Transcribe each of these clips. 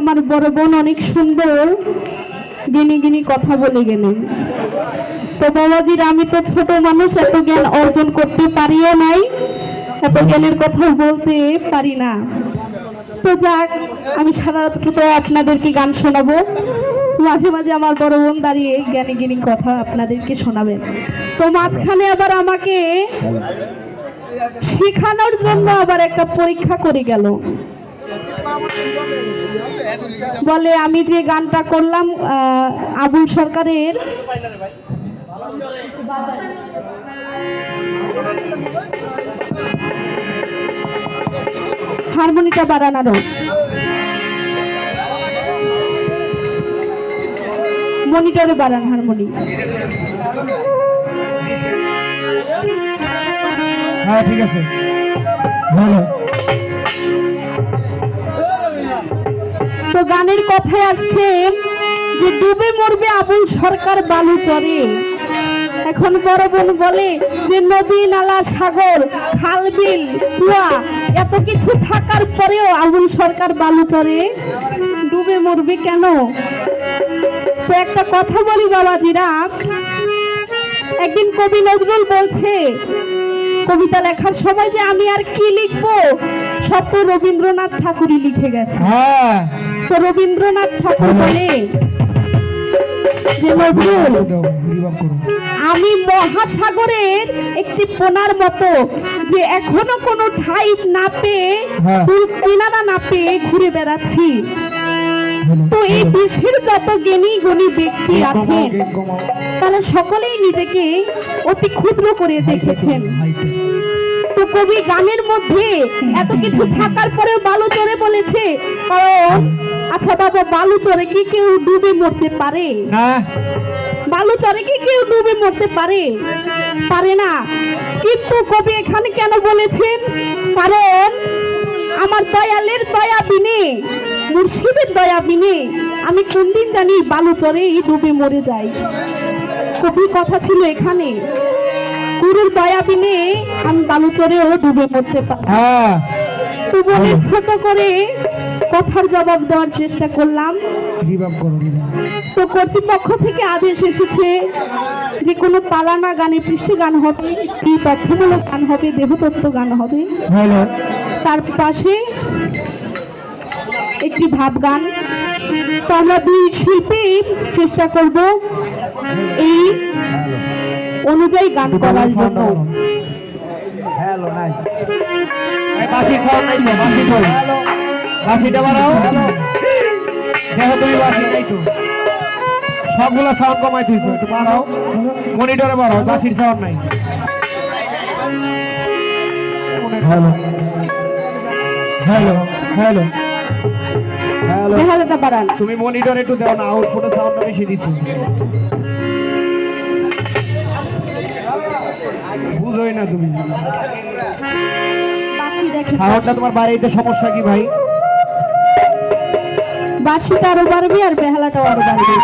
আমার বড় বোন অনেক সুন্দর। গিনি গিনি কথা বলে গেলেন তো বাবাজির আমি তো ছোট মানুষ, এত জ্ঞান অর্জন করতে পারিও নাই। এত জ্ঞানের কথা বলতে পারি না। তো যাক, আমি সারা রাত্র তো আপনাদেরকে গান শোনাবো। মাঝে মাঝে আমার বড় বোন দাঁড়িয়ে জ্ঞানী জ্ঞানী কথা আপনাদেরকে শোনাবেন তো মাঝখানে আবার আমাকে শেখানোর জন্য আবার একটা পরীক্ষা করে গেল। বলে, আমি যে গানটা করলাম আবুল সরকারের। হারমোনিটা বাড়ানো মনিটরে বাড়ান হারমোনি। হ্যাঁ ঠিক আছে। ভালো। তো গানের কথায় আসছে যে ডুবে মরবে আবুল সরকার বালু চরে। এখন বড় বোন বলে যে নদী, নালা, সাগর, খাল, বিল, কুয়া, এত কিছু থাকার পরেও আবুল সরকার বালু চরে। ডুবে মরবে কেন? তো একটা কথা বলি বাবাজিরা। একদিন কবি নজরুল বলছে, কবিতা লেখার সময় যে আমি আর কি লিখব? সব তো রবীন্দ্রনাথ ঠাকুরই লিখে গেছে। হ্যাঁ। তো রবীন্দ্রনাথ ঠাকুর বলে যে নজরুল দাও, রিভাব করো। আমি মহাসাগরের একটি পোনার মতো যে এখনও কোনো ঠাই না পেয়ে হ্যাঁ। কিনারা না পেয়ে ঘুরে বেড়াচ্ছি তো এই। বিশ্বের যত জ্ঞানী গুণী ব্যক্তি আছেন তারা সকলেই নিজেকে অতি ক্ষুদ্র করে দেখেছেন তো কবি গানের মধ্যে এত কিছু থাকার পরেও বালু চরে বলেছে কারণ আচ্ছা বাবা বালু চরে কি কেউ ডুবে মরতে পারে? হ্যাঁ। বালু চরে কি কেউ ডুবে মরতে পারে? পারে না। কিন্তু কবি এখানে কেন বলেছেন? কারণ আমার দয়ালের দয়া বিনে মুর্শিদের দয়া বিনে আমি কোন দিন জানি বালু চরেই ডুবে মরে যাই। কবি কথা ছিল এখানে গুরুর দয়া বিনে আমি বালু চরেও ডুবে মরতে পারি। হ্যাঁ। তো বলে ছোট করে কথার জবাব দেওয়ার চেষ্টা করলাম। তো কর্তৃপক্ষ থেকে আদেশ এসেছে যে কোনো পালানা গানে কৃষি গান হবে কি তথ্যমূলক গান হবে দেহতত্ত্ব গান হবে। তার পাশে একটি ভাব গান। তো আমরা দুই শিল্পী চেষ্টা করব এই অনুযায়ী গান করার জন্য। হ্যালো নাই বাসিটা বাড়াও। দেখো তুমি বাসি তো। সবগুলো সাউন্ড কমাই দিয়েছ একটু বাড়াও। মনিটরে বাড়াও বাসির সাউন্ড নাই। হ্যালো। Hello hello. হ্যালো। বেহালাটা বাড়ান। তুমি মনিটর একটু দাও না আউটপুটে সাউন্ডটা বেশি দিচ্ছ। বুঝোই না তুমি। সাউন্ডটা তোমার বাড়িতে সমস্যা কি ভাই? বাঁশিটা আরও বাড়বে আর বেহালাটাও আরও বাড়বে।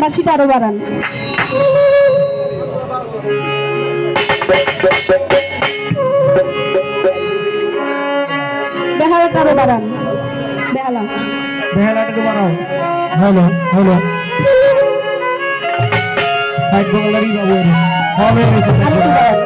বাঁশিটা আরও বাড়ান। বেহালাটা আরও বাড়ান। বেহালা। বেহালাটা বাড়াও। হ্যালো হ্যালো বাবু হবে।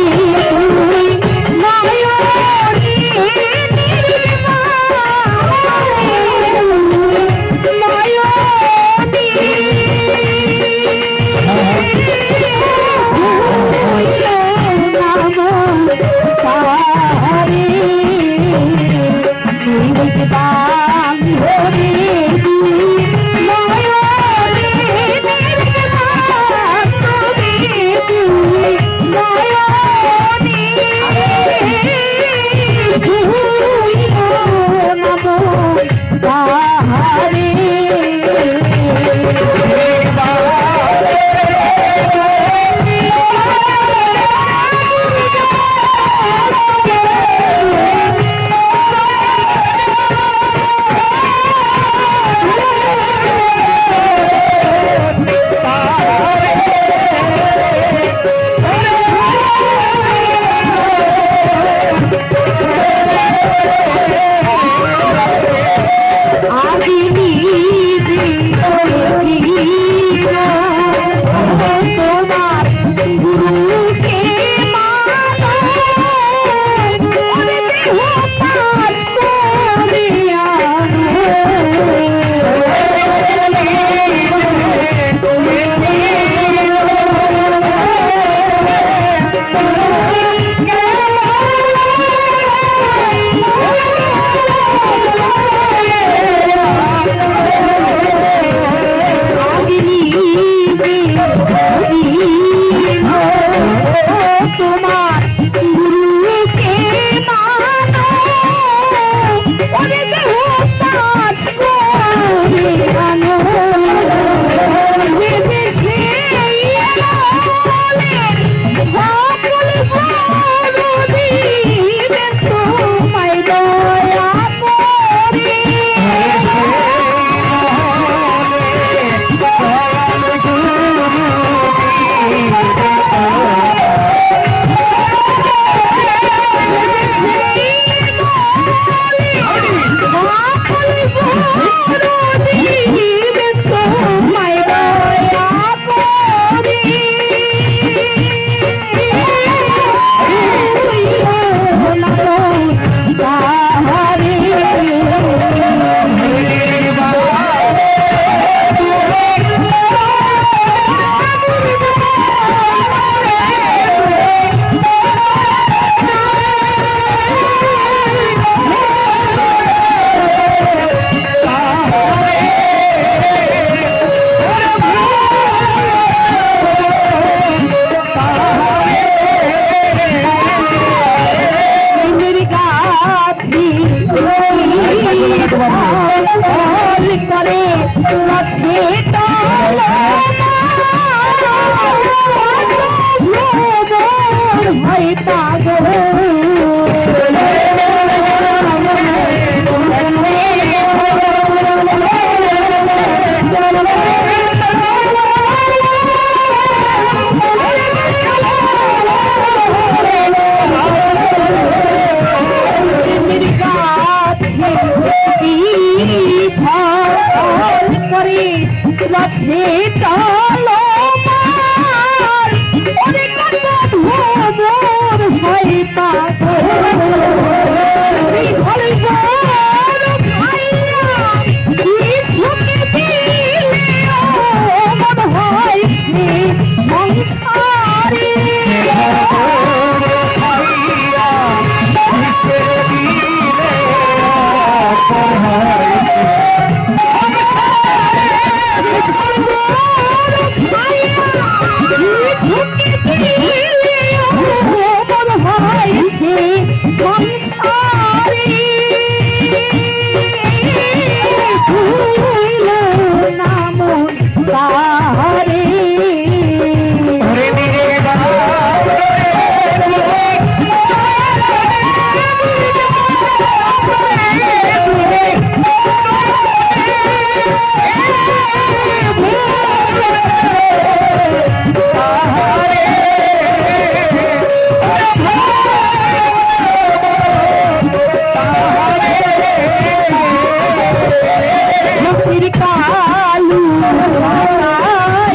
வைத்தாகவோ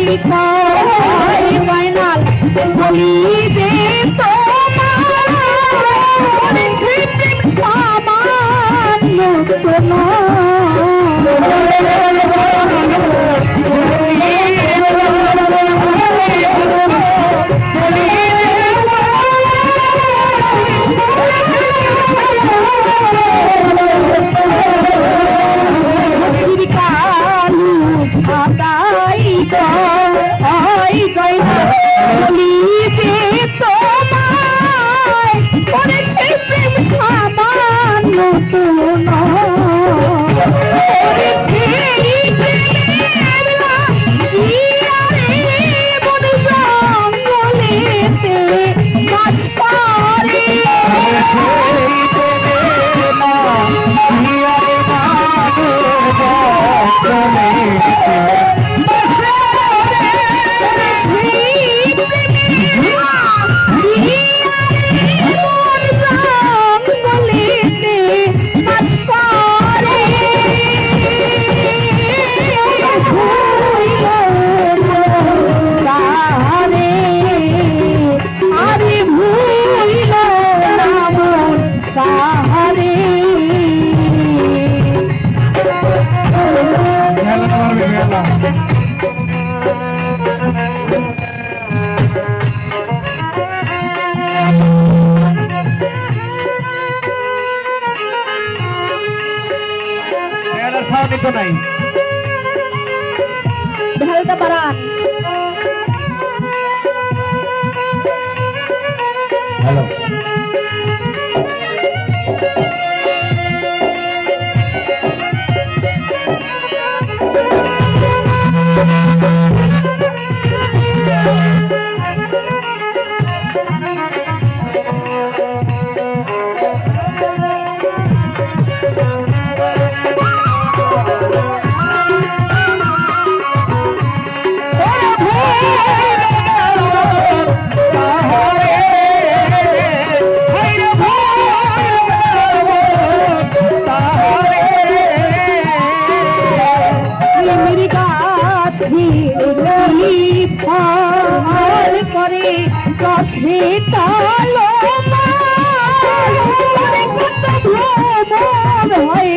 লিখো ফাইনাল বলিবে তোমার সমান নতুন নাই ঢালটা ফুলের গাছি ফল করে গাছে তালো হয়